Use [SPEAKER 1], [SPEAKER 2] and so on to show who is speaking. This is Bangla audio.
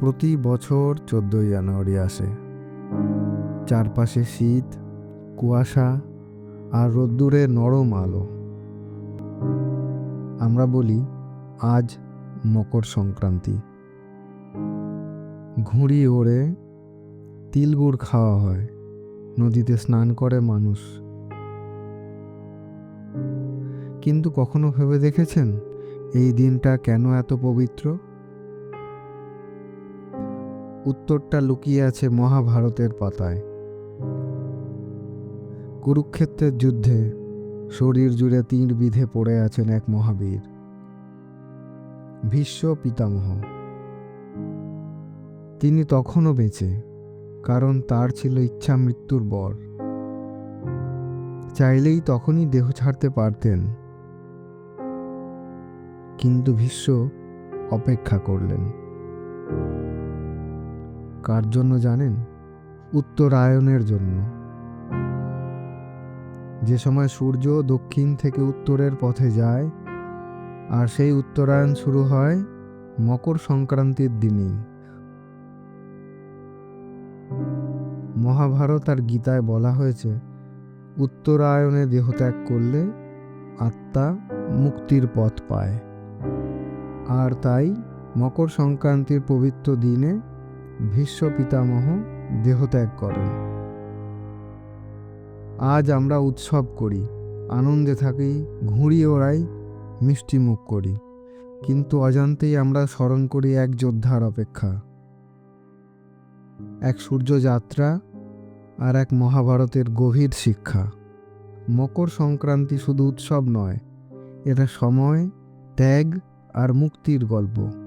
[SPEAKER 1] প্রতি বছর চোদ্দই জানুয়ারি আসে। চারপাশে শীত, কুয়াশা আর রোদ্দুরে নরম আলো। আমরা বলি, আজ মকর সংক্রান্তি। ঘুড়ি ওড়ে তিলগুড় খাওয়া হয়, নদীতে স্নান করে মানুষ। কিন্তু কখনো ভেবে দেখেছেন? এই দিনটা কেন এত পবিত্র? উত্তরটা লুকিয়ে আছে মহাভারতের পাতায়। কুরুক্ষেত্রের যুদ্ধে শরীর জুড়ে তীর বিধে পড়ে আছেন এক মহাবীর। ভীষ্ম পিতামহ। তিনি তখনও বেঁচে, কারণ তার ছিল ইচ্ছা মৃত্যুর বর। চাইলেই তখনই দেহ ছাড়তে পারতেন। কিন্তু ভীষ্ম অপেক্ষা করলেন। কার জন্য জানেন? উত্তরায়ণের জন্য। যে সময় সূর্য দক্ষিণ থেকে উত্তরের পথে যায়, আর সেই উত্তরায়ণ শুরু হয় মকর সংক্রান্তির দিনেই। মহাভারত আর গীতায় বলা হয়েছে, উত্তরায়ণে দেহত্যাগ করলে আত্মা মুক্তির পথ পায়। আর তাই মকর সংক্রান্তির পবিত্র দিনে ভীষ্ম পিতামহ দেহত্যাগ করেন। আজ আমরা উৎসব করি, আনন্দে থাকি, ঘুড়ি ওড়াই, মিষ্টি মুখ করি। কিন্তু অজান্তেই আমরা স্মরণ করি এক যোদ্ধার অপেক্ষা। এক সূর্যযাত্রা আর এক মহাভারতের গভীর শিক্ষা। মকর সংক্রান্তি শুধু উৎসব নয়, এটা সময়, ত্যাগ আর মুক্তির গল্প।